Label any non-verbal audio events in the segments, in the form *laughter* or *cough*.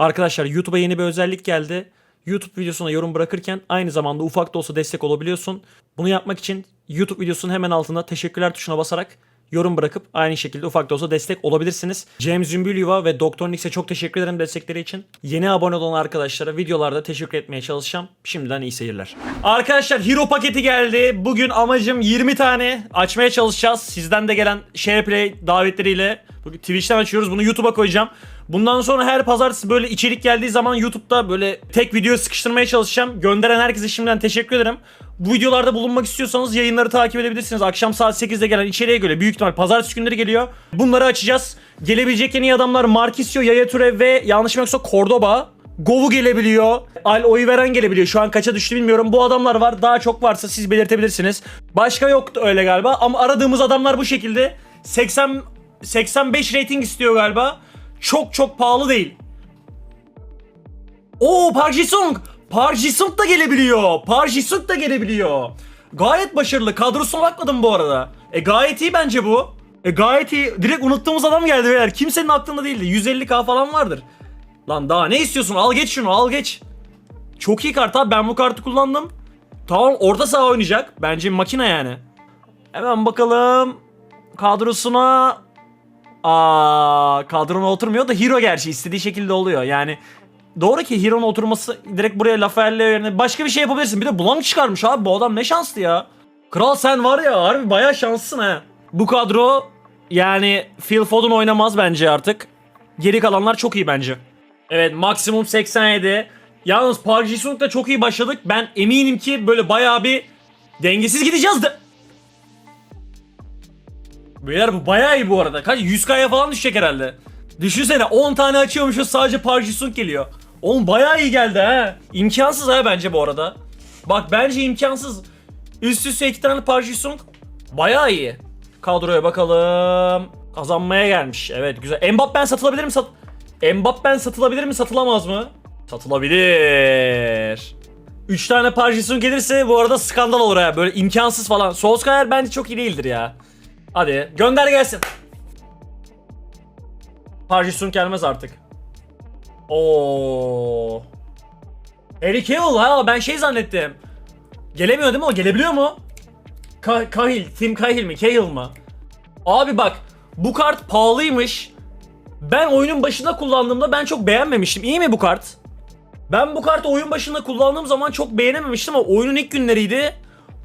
Arkadaşlar YouTube'a yeni bir özellik geldi. YouTube videosuna yorum bırakırken aynı zamanda ufak da olsa destek olabiliyorsun. Bunu yapmak için YouTube videosunun hemen altında teşekkürler tuşuna basarak yorum bırakıp aynı şekilde ufak da olsa destek olabilirsiniz. James Zümbülyuva ve Doktor Nix'e çok teşekkür ederim destekleri için. Yeni abone olan arkadaşlara videolarda teşekkür etmeye çalışacağım. Şimdiden iyi seyirler. Arkadaşlar Hero paketi geldi. Bugün amacım 20 tane açmaya çalışacağız. Sizden de gelen SharePlay davetleriyle. Bugün Twitch'ten açıyoruz. Bunu YouTube'a koyacağım. Bundan sonra her pazartesi böyle içerik geldiği zaman YouTube'da böyle tek video sıkıştırmaya çalışacağım. Gönderen herkese şimdiden teşekkür ederim. Bu videolarda bulunmak istiyorsanız yayınları takip edebilirsiniz. Akşam saat 8'de gelen içeriğe göre büyük ihtimal pazartesi günleri geliyor. Bunları açacağız. Gelebilecek en iyi adamlar Marquisio, Yaya Toure ve yanlış yoksa Cordoba. Govu gelebiliyor. Al Oyveren gelebiliyor. Şu an kaça düştü bilmiyorum. Bu adamlar var. Daha çok varsa siz belirtebilirsiniz. Başka yoktu öyle galiba. Ama aradığımız adamlar bu şekilde. 80 85 rating istiyor galiba. Çok çok pahalı değil. Oo Park Ji-sung. Park Ji-sung da gelebiliyor. Park Ji-sung da gelebiliyor. Gayet başarılı. Kadrosuna bakmadım bu arada. E gayet iyi bence bu. E gayet iyi. Direkt unuttuğumuz adam geldi beyler. Kimsenin aklında değildi. 150k falan vardır. Lan daha ne istiyorsun? Al geç şunu al geç. Çok iyi kart abi. Ben bu kartı kullandım. Tamam orta saha oynayacak. Bence makine yani. Hemen bakalım. Kadrosuna Aa, kadrona oturmuyor da Hero gerçi istediği şekilde oluyor. Yani doğru ki Hero'nun oturması direkt buraya Laferle yerine başka bir şey yapabilirsin. Bir de Blanc çıkarmış abi bu adam ne şanslı ya. Kral sen var ya harbi bayağı şanslısın ha. Bu kadro yani Phil Foden oynamaz bence artık. Geri kalanlar çok iyi bence. Evet maksimum 87. Yalnız Park Ji-sung'la çok iyi başladık. Ben eminim ki böyle bayağı bir dengesiz gideceğiz de. Beyler bu bayağı iyi bu arada. Kaç 100k'ya falan düşecek herhalde. Düşünsene 10 tane açıyormuşuz sadece Park Ji-sung geliyor. Oğlum bayağı iyi geldi ha. İmkansız ha bence bu arada. Bak bence imkansız. Üst üste iki tane Park Ji-sung bayağı iyi. Kadroya bakalım. Kazanmaya gelmiş. Evet güzel. Mbappen satılabilir mi? Sat Mbappen satılabilir mi? Satılamaz mı? Satılabilir. 3 tane Park Ji-sung gelirse bu arada skandal olur ha. Böyle imkansız falan. Solskjaer bence çok iyi değildir ya. Hadi gönder gelsin. Parjisun gelmez artık. Oo. Harry Cavill ha ben şey zannettim. Gelemiyor değil mi o? Gelebiliyor mu? Ka Cahill, Tim Cahill mi? Cahill mı? Abi bak bu kart pahalıymış. Ben oyunun başında kullandığımda ben çok beğenmemiştim. İyi mi bu kart? Ben bu kartı oyun başında kullandığım zaman çok beğenememiştim ama oyunun ilk günleriydi.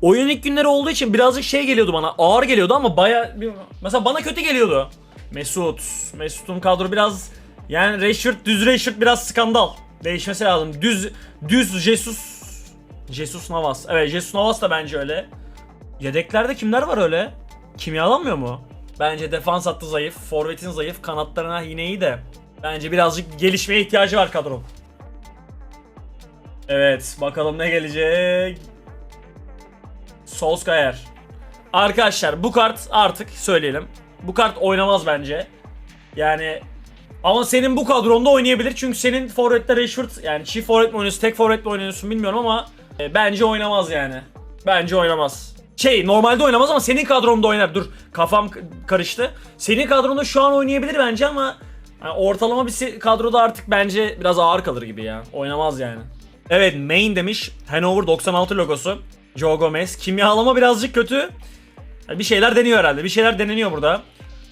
Oyunun ilk günleri olduğu için birazcık şey geliyordu bana. Ağır geliyordu ama baya mesela bana kötü geliyordu. Mesut. Mesut'un kadro biraz yani Rashford düz Rashford biraz skandal. Değişmesi lazım. Düz düz Jesus Jesus Navas. Evet Jesus Navas da bence öyle. Yedeklerde kimler var öyle? Kimyalanmıyor mu? Bence defans hattı zayıf, forvetin zayıf, kanatlarına yine iyi de. Bence birazcık gelişmeye ihtiyacı var kadro. Evet, bakalım ne gelecek. Solskjaer. Arkadaşlar bu kart artık söyleyelim. Bu kart oynamaz bence. Yani ama senin bu kadronda oynayabilir çünkü senin forvette Rashford yani çift forvet mi oynuyorsun tek forvet mi oynuyorsun bilmiyorum ama e, bence oynamaz yani. Bence oynamaz. Şey normalde oynamaz ama senin kadronda oynar. Dur kafam karıştı. Senin kadronda şu an oynayabilir bence ama yani ortalama bir kadroda artık bence biraz ağır kalır gibi ya. Oynamaz yani. Evet main demiş. Hanover 96 logosu. Joe Gomez. Kimyalama birazcık kötü. Bir şeyler deniyor herhalde. Bir şeyler deneniyor burada.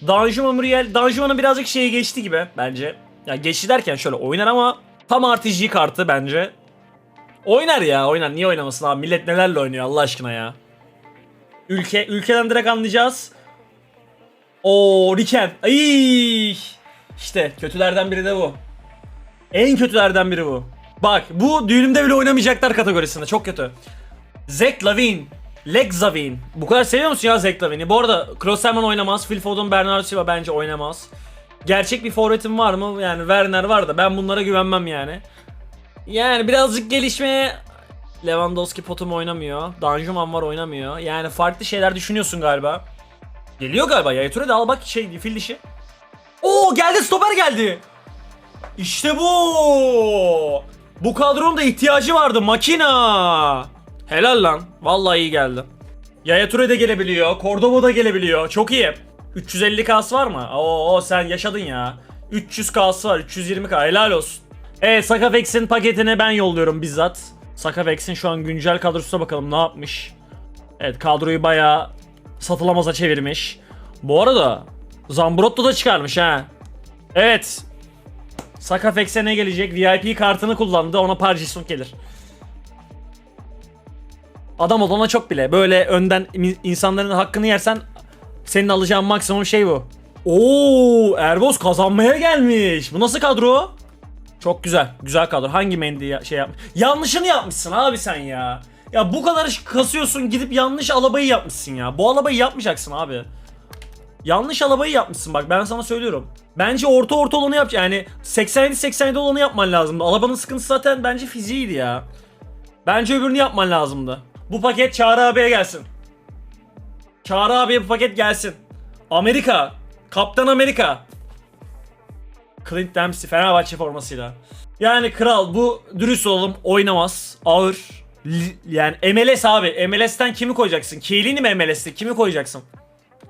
Danjuma Muriel. Danjuma'nın birazcık şeyi geçti gibi bence. Ya geçti derken şöyle oynar ama tam RPG kartı bence. Oynar ya oynar. Niye oynamasın abi? Millet nelerle oynuyor Allah aşkına ya. Ülke ülkeden direkt anlayacağız. O Riken. Ay! İşte kötülerden biri de bu. En kötülerden biri bu. Bak bu düğünümde bile oynamayacaklar kategorisinde. Çok kötü. Zach Lavin. Lex Zavin. Bu kadar seviyor musun ya Zach Lavin'i? Bu arada Kroos oynamaz. Phil Foden, Bernardo Silva bence oynamaz. Gerçek bir forvetim var mı? Yani Werner var da ben bunlara güvenmem yani. Yani birazcık gelişmeye Lewandowski potum oynamıyor. Danjuman var oynamıyor. Yani farklı şeyler düşünüyorsun galiba. Geliyor galiba ya. Ture de al bak şey fil dişi. Oo geldi stoper geldi. İşte bu. Bu kadronun da ihtiyacı vardı makina. Helal lan. Vallahi iyi geldi. Yaya Ture de gelebiliyor. Cordoba da gelebiliyor. Çok iyi. 350 kas var mı? Oo sen yaşadın ya. 300 kas var. 320 k helal olsun. Evet Sakafex'in paketini ben yolluyorum bizzat. Sakafex'in şu an güncel kadrosuna bakalım ne yapmış. Evet kadroyu bayağı satılamaza çevirmiş. Bu arada Zambrotto da çıkarmış ha. Evet. Sakafex'e ne gelecek? VIP kartını kullandı ona Parjisung gelir. Adam olana çok bile. Böyle önden in- insanların hakkını yersen senin alacağın maksimum şey bu. Oo, Erboz kazanmaya gelmiş. Bu nasıl kadro? Çok güzel. Güzel kadro. Hangi Mendy ya- şey yapmış? Yanlışını yapmışsın abi sen ya. Ya bu kadar kasıyorsun gidip yanlış alabayı yapmışsın ya. Bu alabayı yapmayacaksın abi. Yanlış alabayı yapmışsın bak ben sana söylüyorum. Bence orta orta olanı yap. Yani 87-87 olanı yapman lazımdı. Alabanın sıkıntısı zaten bence fiziğiydi ya. Bence öbürünü yapman lazımdı. Bu paket Çağrı abiye gelsin. Çağrı abiye bu paket gelsin. Amerika. Kaptan Amerika. Clint Dempsey Fenerbahçe formasıyla. Yani kral bu dürüst olalım oynamaz. Ağır. Yani MLS abi. MLS'ten kimi koyacaksın? Kielini mi MLS'te? Kimi koyacaksın?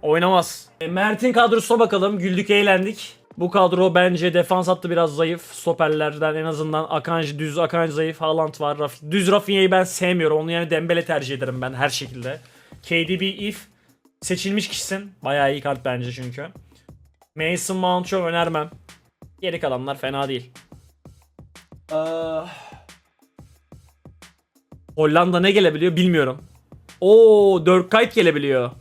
Oynamaz. E, Mert'in kadrosuna bakalım. Güldük eğlendik. Bu kadro bence defans hattı biraz zayıf. Stoperlerden en azından Akanji düz Akanji zayıf. Haaland var. Raf- düz Rafinha'yı ben sevmiyorum. Onu yani Dembele tercih ederim ben her şekilde. KDB if seçilmiş kişisin. Bayağı iyi kart bence çünkü. Mason Mount çok önermem. Geri kalanlar fena değil. Ah. Hollanda ne gelebiliyor bilmiyorum. Oo Dirk Kuyt gelebiliyor.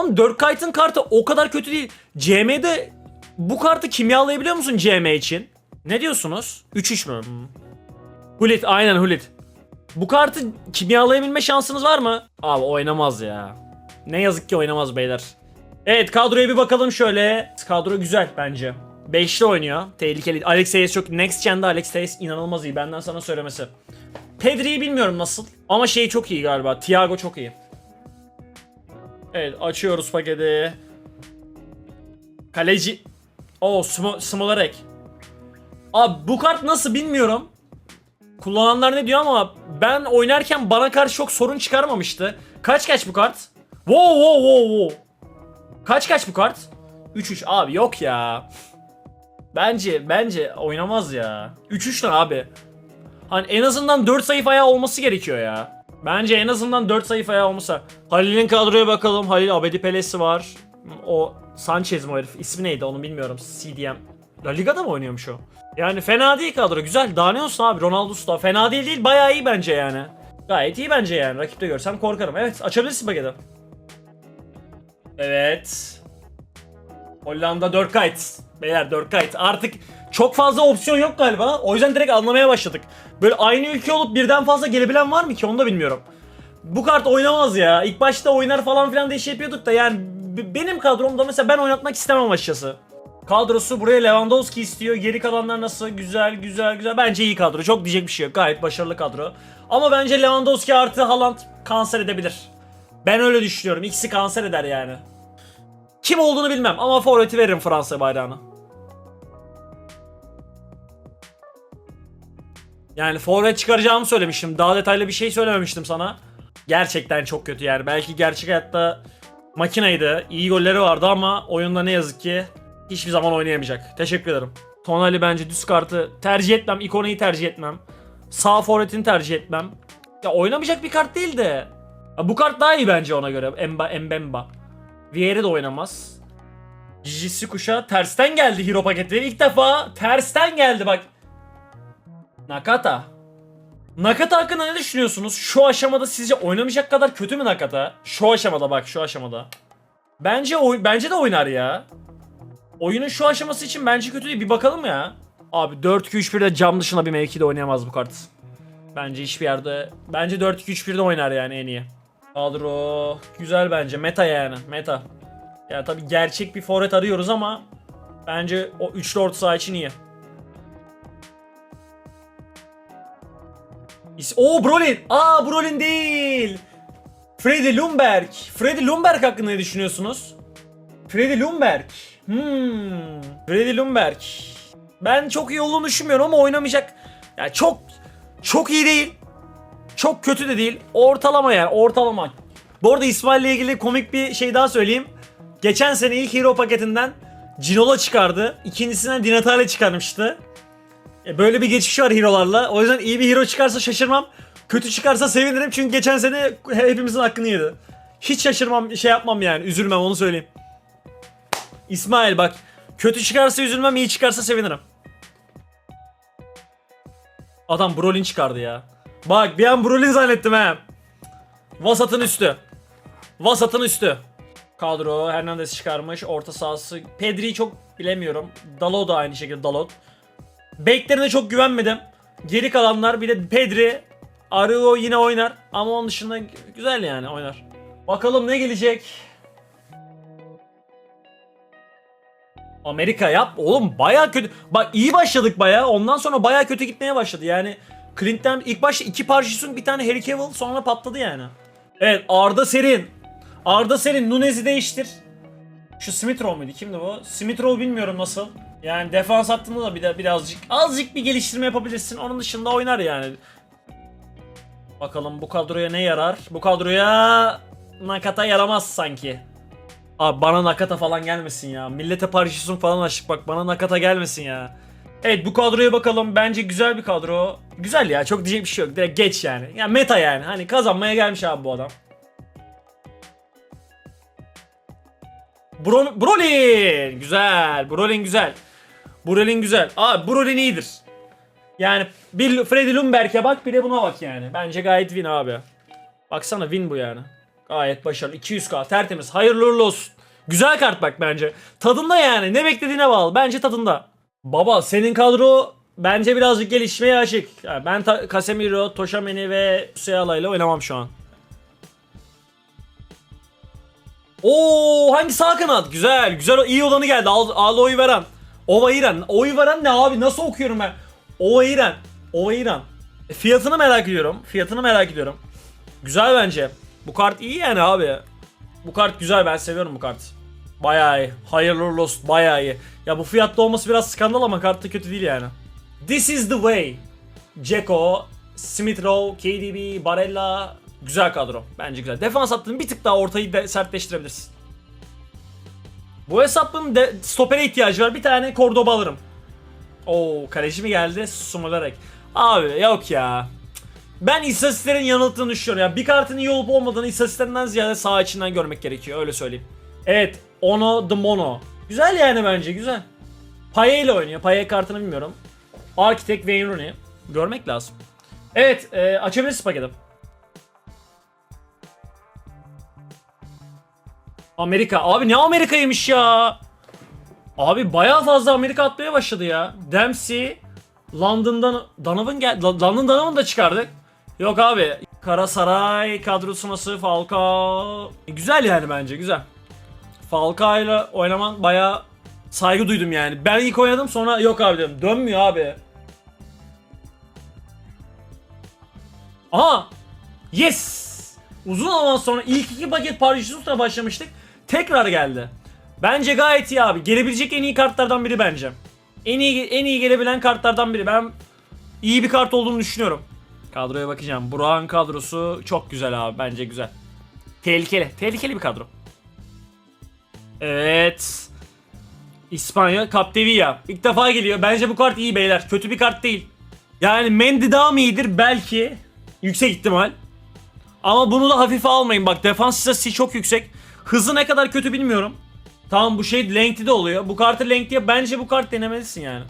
Oğlum Dirk Kuyt'ın kartı o kadar kötü değil. CM'de bu kartı kimyalayabiliyor musun CM için? Ne diyorsunuz? 3-3 mü? Hmm. Hulit aynen Hulit. Bu kartı kimyalayabilme şansınız var mı? Abi oynamaz ya. Ne yazık ki oynamaz beyler. Evet kadroya bir bakalım şöyle. Kadro güzel bence. 5'li oynuyor. Tehlikeli. Alex Hayes çok next gen'de Alex Hayes inanılmaz iyi. Benden sana söylemesi. Pedri'yi bilmiyorum nasıl. Ama şey çok iyi galiba. Thiago çok iyi. Evet açıyoruz paketi. Kaleci. Oo Smo Smolarek. Abi bu kart nasıl bilmiyorum. Kullananlar ne diyor ama ben oynarken bana karşı çok sorun çıkarmamıştı. Kaç kaç bu kart? Wow wow wow wow. Kaç kaç bu kart? 3-3 abi yok ya. Bence bence oynamaz ya. 3-3 ne abi? Hani en azından 4 sayfa ayağı olması gerekiyor ya. Bence en azından 4 sayfa ayağı olmasa. Halil'in kadroya bakalım. Halil Abedi Pelesi var. O Sanchez mi o herif? İsmi neydi onu bilmiyorum. CDM. La Liga'da mı oynuyormuş o? Yani fena değil kadro. Güzel. Daha ne olsun abi? Ronaldo'su da fena değil değil. Bayağı iyi bence yani. Gayet iyi bence yani. Rakipte görsem korkarım. Evet açabilirsin paketi. Evet. Hollanda Dörkayt. Beyler Dörkayt. Artık çok fazla opsiyon yok galiba. O yüzden direkt anlamaya başladık. Böyle aynı ülke olup birden fazla gelebilen var mı ki onu da bilmiyorum. Bu kart oynamaz ya. İlk başta oynar falan filan diye şey yapıyorduk da yani benim kadromda mesela ben oynatmak istemem açıkçası. Kadrosu buraya Lewandowski istiyor. Geri kalanlar nasıl? Güzel, güzel, güzel. Bence iyi kadro. Çok diyecek bir şey yok. Gayet başarılı kadro. Ama bence Lewandowski artı Haaland kanser edebilir. Ben öyle düşünüyorum. İkisi kanser eder yani. Kim olduğunu bilmem ama forveti veririm Fransa bayrağına. Yani forvet çıkaracağımı söylemiştim. Daha detaylı bir şey söylememiştim sana. Gerçekten çok kötü yani. Belki gerçek hayatta makinaydı. iyi golleri vardı ama oyunda ne yazık ki hiçbir zaman oynayamayacak. Teşekkür ederim. Tonali bence düz kartı tercih etmem. İkoneyi tercih etmem. Sağ forvetini tercih etmem. Ya oynamayacak bir kart değil de. Ya bu kart daha iyi bence ona göre. Emba, Mbemba. Vieira de oynamaz. Jijisi kuşa tersten geldi hero paketleri. İlk defa tersten geldi bak. Nakata. Nakata hakkında ne düşünüyorsunuz? Şu aşamada sizce oynamayacak kadar kötü mü Nakata? Şu aşamada bak şu aşamada. Bence oy bence de oynar ya. Oyunun şu aşaması için bence kötü değil. Bir bakalım ya. Abi 4-2-3-1'de cam dışına bir mevkide oynayamaz bu kart. Bence hiçbir yerde. Bence 4-2-3-1'de oynar yani en iyi. Kadro güzel bence. Meta yani. Meta. Ya tabii gerçek bir forvet arıyoruz ama bence o üçlü orta saha için iyi. Oo Brolin. Aa Brolin değil. Freddy Lumberg. Freddy Lumberg hakkında ne düşünüyorsunuz? Freddy Lumberg. Hmm. Freddy Lumberg. Ben çok iyi olduğunu düşünmüyorum ama oynamayacak. Ya çok çok iyi değil. Çok kötü de değil. Ortalama yani ortalama. Bu arada İsmail'le ilgili komik bir şey daha söyleyeyim. Geçen sene ilk hero paketinden Cinola çıkardı. İkincisinden Dinatale çıkarmıştı. E, böyle bir geçmiş var hero'larla. O yüzden iyi bir hero çıkarsa şaşırmam. Kötü çıkarsa sevinirim çünkü geçen sene hepimizin hakkını yedi. Hiç şaşırmam, şey yapmam yani. Üzülmem onu söyleyeyim. İsmail bak. Kötü çıkarsa üzülmem, iyi çıkarsa sevinirim. Adam Brolin çıkardı ya. Bak bir an Brolin zannettim he. Vasatın üstü. Vasatın üstü. Kadro Hernandez çıkarmış. Orta sahası. Pedri'yi çok bilemiyorum. Dalot da aynı şekilde Dalot. Beklerine çok güvenmedim. Geri kalanlar bir de Pedri. Arıo yine oynar. Ama onun dışında güzel yani oynar. Bakalım ne gelecek. Amerika yap. Oğlum baya kötü. Bak iyi başladık baya. Ondan sonra baya kötü gitmeye başladı. Yani Clint'ten ilk başta iki Parjisung bir tane Harry Cavill sonra patladı yani. Evet Arda Serin. Arda Serin Nunez'i değiştir. Şu Smith Rowe muydu? Kimdi bu? Smith Rowe bilmiyorum nasıl. Yani defans hattında da bir de birazcık azıcık bir geliştirme yapabilirsin. Onun dışında oynar yani. Bakalım bu kadroya ne yarar? Bu kadroya Nakata yaramaz sanki. Abi bana Nakata falan gelmesin ya. Millete Paris'in falan açtık bak bana Nakata gelmesin ya. Evet bu kadroya bakalım. Bence güzel bir kadro. Güzel ya çok diyecek bir şey yok. Direkt geç yani. Yani meta yani. Hani kazanmaya gelmiş abi bu adam. Bro Brolin güzel. Brolin güzel. Brolin güzel. Abi Brolin iyidir. Yani bir Freddy Lumberg'e bak bir de buna bak yani. Bence gayet win abi. Baksana win bu yani. Gayet başarılı. 200k tertemiz. Hayırlı uğurlu olsun. Güzel kart bak bence. Tadında yani. Ne beklediğine bağlı. Bence tadında. Baba senin kadro bence birazcık gelişmeye açık. Yani ben ta- Casemiro, Toşameni ve Musiala ile oynamam şu an. Oo hangi sağ kanat? Güzel. Güzel iyi olanı geldi. Al, al oyu veren. Ova İran. Oyu veren ne abi? Nasıl okuyorum ben? Ova İran. Ova İran. E, fiyatını merak ediyorum. Fiyatını merak ediyorum. Güzel bence. Bu kart iyi yani abi. Bu kart güzel ben seviyorum bu kart. Bayağı iyi. Hayırlı uğurlu olsun bayağı iyi. Ya bu fiyatta olması biraz skandal ama kart da kötü değil yani. This is the way. Ceko, Smith Rowe, KDB, Barella. Güzel kadro. Bence güzel. Defans hattını bir tık daha ortayı de sertleştirebilirsin. Bu hesabın de stopere ihtiyacı var. Bir tane Cordoba alırım. Oo kaleci mi geldi? Sumularek. Abi yok ya. Ben istatistiklerin yanılttığını düşünüyorum. Ya bir kartın iyi olup olmadığını istatistiklerinden ziyade sağ içinden görmek gerekiyor. Öyle söyleyeyim. Evet. Ono the Mono. Güzel yani bence güzel. Paye ile oynuyor. Paye kartını bilmiyorum. Architect Wayne Rooney. Görmek lazım. Evet. E, açabiliriz paketi. Amerika. Abi ne Amerika'ymış ya? Abi bayağı fazla Amerika atmaya başladı ya. Dempsey, London'dan Donovan gel London Donovan da çıkardık. Yok abi. Karasaray kadrosu nasıl? Falcao. Güzel yani bence güzel. Falcao ile oynaman bayağı saygı duydum yani. Ben ilk oynadım sonra yok abi dedim. Dönmüyor abi. Aha! Yes! Uzun zaman sonra ilk iki paket Paris Jesus'la başlamıştık. Tekrar geldi. Bence gayet iyi abi. Gelebilecek en iyi kartlardan biri bence. En iyi en iyi gelebilen kartlardan biri. Ben iyi bir kart olduğunu düşünüyorum. Kadroya bakacağım. Burak'ın kadrosu çok güzel abi. Bence güzel. Tehlikeli. Tehlikeli bir kadro. Evet. İspanya Capdevia. İlk defa geliyor. Bence bu kart iyi beyler. Kötü bir kart değil. Yani Mendy daha mı iyidir? Belki. Yüksek ihtimal. Ama bunu da hafife almayın. Bak defans istatistiği çok yüksek. Hızı ne kadar kötü bilmiyorum. Tamam bu şey length'i de oluyor. Bu kartı length'ye bence bu kart denemelisin yani.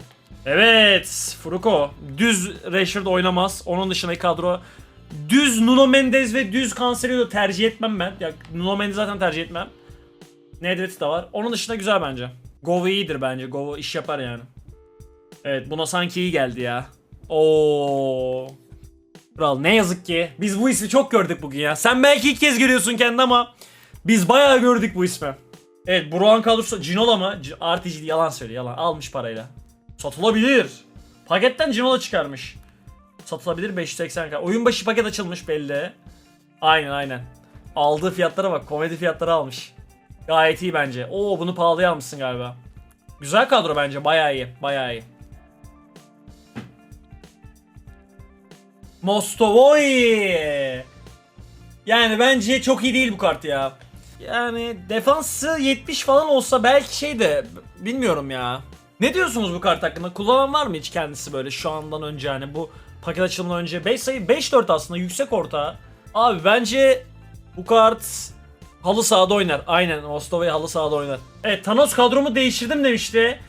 Evet Fruko. Düz Rashford oynamaz. Onun dışındaki kadro. Düz Nuno Mendes ve düz Cancelo tercih etmem ben. Ya Nuno Mendes zaten tercih etmem. Nedved de var. Onun dışında güzel bence. Govo iyidir bence. Govo iş yapar yani. Evet buna sanki iyi geldi ya. Oo. Kral ne yazık ki biz bu ismi çok gördük bugün ya. Sen belki ilk kez görüyorsun kendi ama biz bayağı gördük bu ismi. Evet Burak'ın kadrosu Cinola mı? C- RTG yalan söylüyor yalan. Almış parayla. Satılabilir. Paketten Cinola çıkarmış. Satılabilir 580k. Oyun başı paket açılmış belli. Aynen aynen. Aldığı fiyatlara bak. Komedi fiyatları almış. Gayet iyi bence. Oo bunu pahalıya almışsın galiba. Güzel kadro bence. Bayağı iyi. Bayağı iyi. Mostovoy. Yani bence çok iyi değil bu kart ya. Yani defansı 70 falan olsa belki şey de bilmiyorum ya. Ne diyorsunuz bu kart hakkında? Kullanan var mı hiç kendisi böyle şu andan önce hani bu paket açılımından önce 5 sayı 5-4 aslında yüksek orta. Abi bence bu kart halı sahada oynar. Aynen Mostova'yı halı sahada oynar. Evet Thanos kadromu değiştirdim demişti.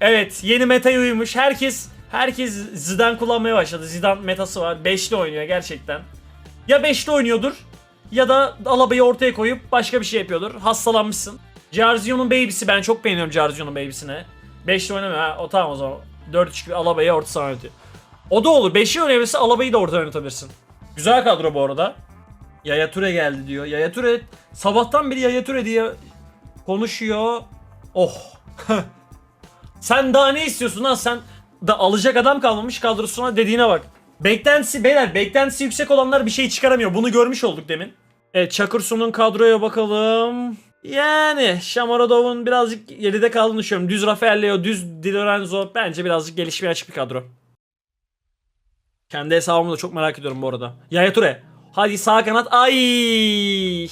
Evet yeni metaya uymuş. Herkes herkes Zidane kullanmaya başladı. Zidane metası var. 5'li oynuyor gerçekten. Ya 5'li oynuyordur ya da Alaba'yı ortaya koyup başka bir şey yapıyordur. Hastalanmışsın. Jarzio'nun baby'si ben çok beğeniyorum Jarzio'nun baby'sini. 5'li oynamıyor ha o tamam o zaman. 4-3 Alaba'yı orta saha oynatıyor. O da olur. 5'li oynayabilirse Alaba'yı da orta oynatabilirsin. Güzel kadro bu arada. Yaya Ture geldi diyor. Yaya Ture sabahtan beri Yaya Ture diye konuşuyor. Oh. *laughs* Sen daha ne istiyorsun lan? Sen da alacak adam kalmamış kadrosuna dediğine bak. Beklentisi beyler beklentisi yüksek olanlar bir şey çıkaramıyor. Bunu görmüş olduk demin. Evet Çakırsu'nun kadroya bakalım. Yani Şamarodov'un birazcık geride kaldığını düşünüyorum. Düz Rafael Leo, düz Di Lorenzo bence birazcık gelişmeye açık bir kadro. Kendi hesabımı da çok merak ediyorum bu arada. Yaya Ture. Hadi sağ kanat. Ay.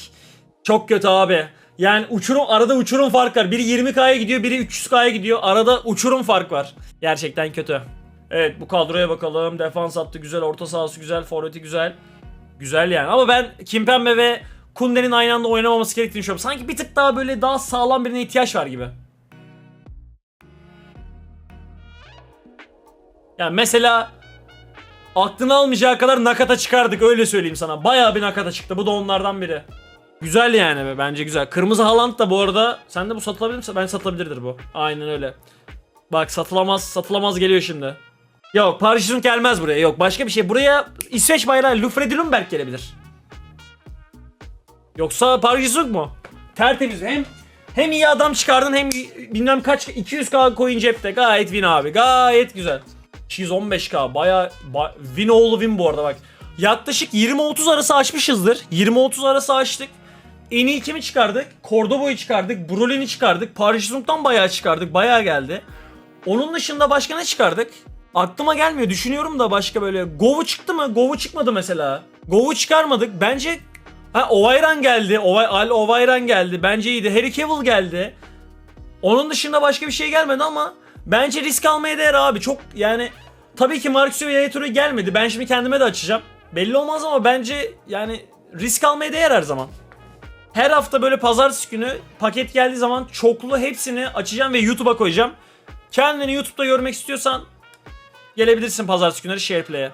Çok kötü abi. Yani uçurum arada uçurum fark var. Biri 20K'ya gidiyor, biri 300K'ya gidiyor. Arada uçurum fark var. Gerçekten kötü. Evet bu kadroya bakalım. Defans attı güzel, orta sahası güzel, forveti güzel. Güzel yani. Ama ben Kimpembe ve Kunde'nin aynı anda oynamaması gerektiğini düşünüyorum. Sanki bir tık daha böyle daha sağlam birine ihtiyaç var gibi. Yani mesela aklını almayacağı kadar nakata çıkardık öyle söyleyeyim sana. Bayağı bir nakata çıktı. Bu da onlardan biri. Güzel yani be bence güzel. Kırmızı Haaland da bu arada sen de bu satılabilir mi? Ben satılabilirdir bu. Aynen öyle. Bak satılamaz satılamaz geliyor şimdi. Yok Paris gelmez buraya. Yok başka bir şey. Buraya İsveç bayrağı Lufredi Lundberg gelebilir. Yoksa Paris Saint mu? Tertemiz. Hem hem iyi adam çıkardın hem bilmem kaç 200k coin cepte. Gayet win abi. Gayet güzel. 215k baya ba, win oğlu win bu arada bak. Yaklaşık 20-30 arası açmışızdır. 20-30 arası açtık. En iyi kimi çıkardık? Cordoba'yı çıkardık. Brolin'i çıkardık. Paris Saint'tan bayağı çıkardık. Bayağı geldi. Onun dışında başka ne çıkardık? Aklıma gelmiyor. Düşünüyorum da başka böyle. Gov'u çıktı mı? Gov'u çıkmadı mesela. Gov'u çıkarmadık. Bence ha Ovayran geldi. Ovay Al Ovayran geldi. Bence iyiydi. Harry Cavill geldi. Onun dışında başka bir şey gelmedi ama bence risk almaya değer abi. Çok yani tabii ki Marcus ve Yaya Toure gelmedi. Ben şimdi kendime de açacağım. Belli olmaz ama bence yani risk almaya değer her zaman. Her hafta böyle pazartesi günü paket geldiği zaman çoklu hepsini açacağım ve YouTube'a koyacağım. Kendini YouTube'da görmek istiyorsan Gelebilirsin pazartesi günleri Shareplay'e.